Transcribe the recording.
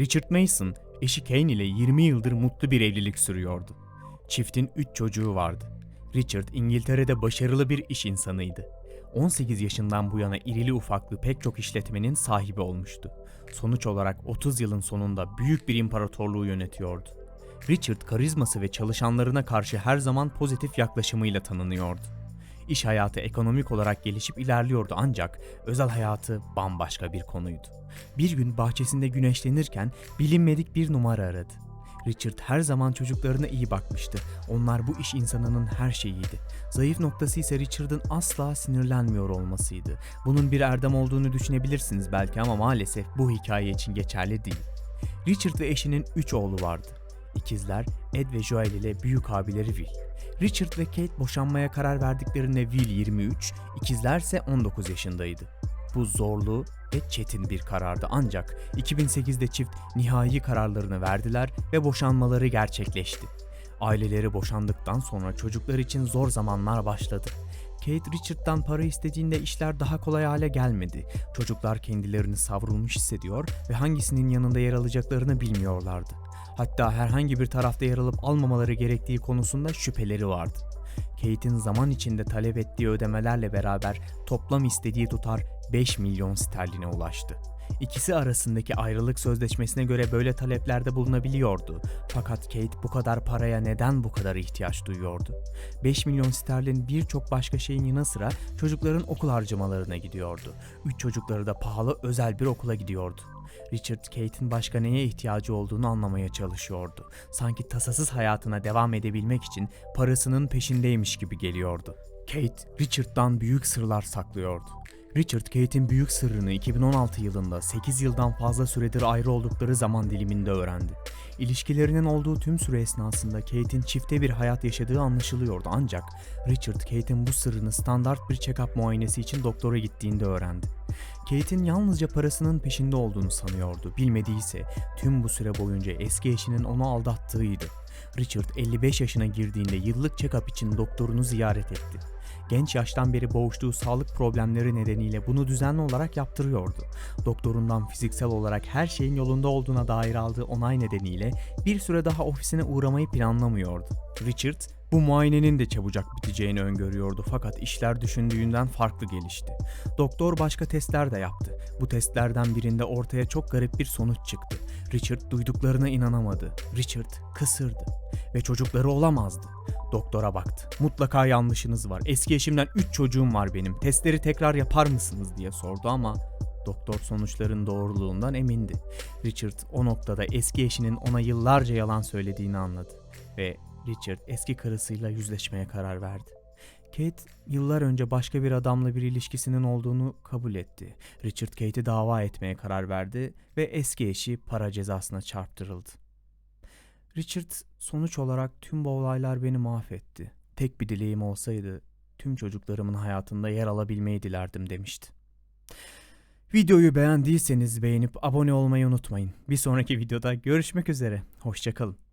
Richard Mason, eşi Kane ile 20 yıldır mutlu bir evlilik sürüyordu. Çiftin 3 çocuğu vardı. Richard İngiltere'de başarılı bir iş insanıydı. 18 yaşından bu yana irili ufaklı pek çok işletmenin sahibi olmuştu. Sonuç olarak 30 yılın sonunda büyük bir imparatorluğu yönetiyordu. Richard karizması ve çalışanlarına karşı her zaman pozitif yaklaşımıyla tanınıyordu. İş hayatı ekonomik olarak gelişip ilerliyordu ancak özel hayatı bambaşka bir konuydu. Bir gün bahçesinde güneşlenirken bilinmedik bir numara aradı. Richard her zaman çocuklarına iyi bakmıştı. Onlar bu iş insanının her şeyiydi. Zayıf noktası ise Richard'ın asla sinirlenmiyor olmasıydı. Bunun bir erdem olduğunu düşünebilirsiniz belki ama maalesef bu hikaye için geçerli değil. Richard ve eşinin 3 oğlu vardı. İkizler Ed ve Joel ile büyük abileri Will. Richard ve Kate boşanmaya karar verdiklerinde Will 23, ikizler ise 19 yaşındaydı. Bu zorlu ve çetin bir karardı ancak 2008'de çift nihai kararlarını verdiler ve boşanmaları gerçekleşti. Aileleri boşandıktan sonra çocuklar için zor zamanlar başladı. Kate Richard'dan para istediğinde işler daha kolay hale gelmedi. Çocuklar kendilerini savrulmuş hissediyor ve hangisinin yanında yer alacaklarını bilmiyorlardı. Hatta herhangi bir tarafta yer alıp almamaları gerektiği konusunda şüpheleri vardı. Kate'in zaman içinde talep ettiği ödemelerle beraber toplam istediği tutar 5 milyon sterline ulaştı. İkisi arasındaki ayrılık sözleşmesine göre böyle taleplerde bulunabiliyordu. Fakat Kate bu kadar paraya neden bu kadar ihtiyaç duyuyordu? 5 milyon sterlin birçok başka şeyin yanı sıra çocukların okul harcamalarına gidiyordu. Üç çocukları da pahalı özel bir okula gidiyordu. Richard Kate'in başka neye ihtiyacı olduğunu anlamaya çalışıyordu. Sanki tasasız hayatına devam edebilmek için parasının peşindeymiş gibi geliyordu. Kate, Richard'dan büyük sırlar saklıyordu. Richard, Kate'in büyük sırrını 2016 yılında 8 yıldan fazla süredir ayrı oldukları zaman diliminde öğrendi. İlişkilerinin olduğu tüm süre esnasında Kate'in çifte bir hayat yaşadığı anlaşılıyordu ancak Richard, Kate'in bu sırrını standart bir check-up muayenesi için doktora gittiğinde öğrendi. Kate'in yalnızca parasının peşinde olduğunu sanıyordu. Bilmediği ise tüm bu süre boyunca eski eşinin onu aldattığıydı. Richard 55 yaşına girdiğinde yıllık check-up için doktorunu ziyaret etti. Genç yaştan beri boğuştuğu sağlık problemleri nedeniyle bunu düzenli olarak yaptırıyordu. Doktorundan fiziksel olarak her şeyin yolunda olduğuna dair aldığı onay nedeniyle bir süre daha ofisine uğramayı planlamıyordu. Richard bu muayenenin de çabucak biteceğini öngörüyordu fakat işler düşündüğünden farklı gelişti. Doktor başka testler de yaptı. Bu testlerden birinde ortaya çok garip bir sonuç çıktı. Richard duyduklarına inanamadı. Richard kısırdı ve çocukları olamazdı. Doktora baktı. Mutlaka yanlışınız var. Eski eşimden 3 çocuğum var benim. Testleri tekrar yapar mısınız diye sordu ama doktor sonuçların doğruluğundan emindi. Richard o noktada eski eşinin ona yıllarca yalan söylediğini anladı ve Richard eski karısıyla yüzleşmeye karar verdi. Kate yıllar önce başka bir adamla bir ilişkisinin olduğunu kabul etti. Richard Kate'i dava etmeye karar verdi ve eski eşi para cezasına çarptırıldı. Richard sonuç olarak tüm bu olaylar beni mahvetti. Tek bir dileğim olsaydı tüm çocuklarımın hayatında yer alabilmeyi dilerdim demişti. Videoyu beğendiyseniz beğenip abone olmayı unutmayın. Bir sonraki videoda görüşmek üzere. Hoşçakalın.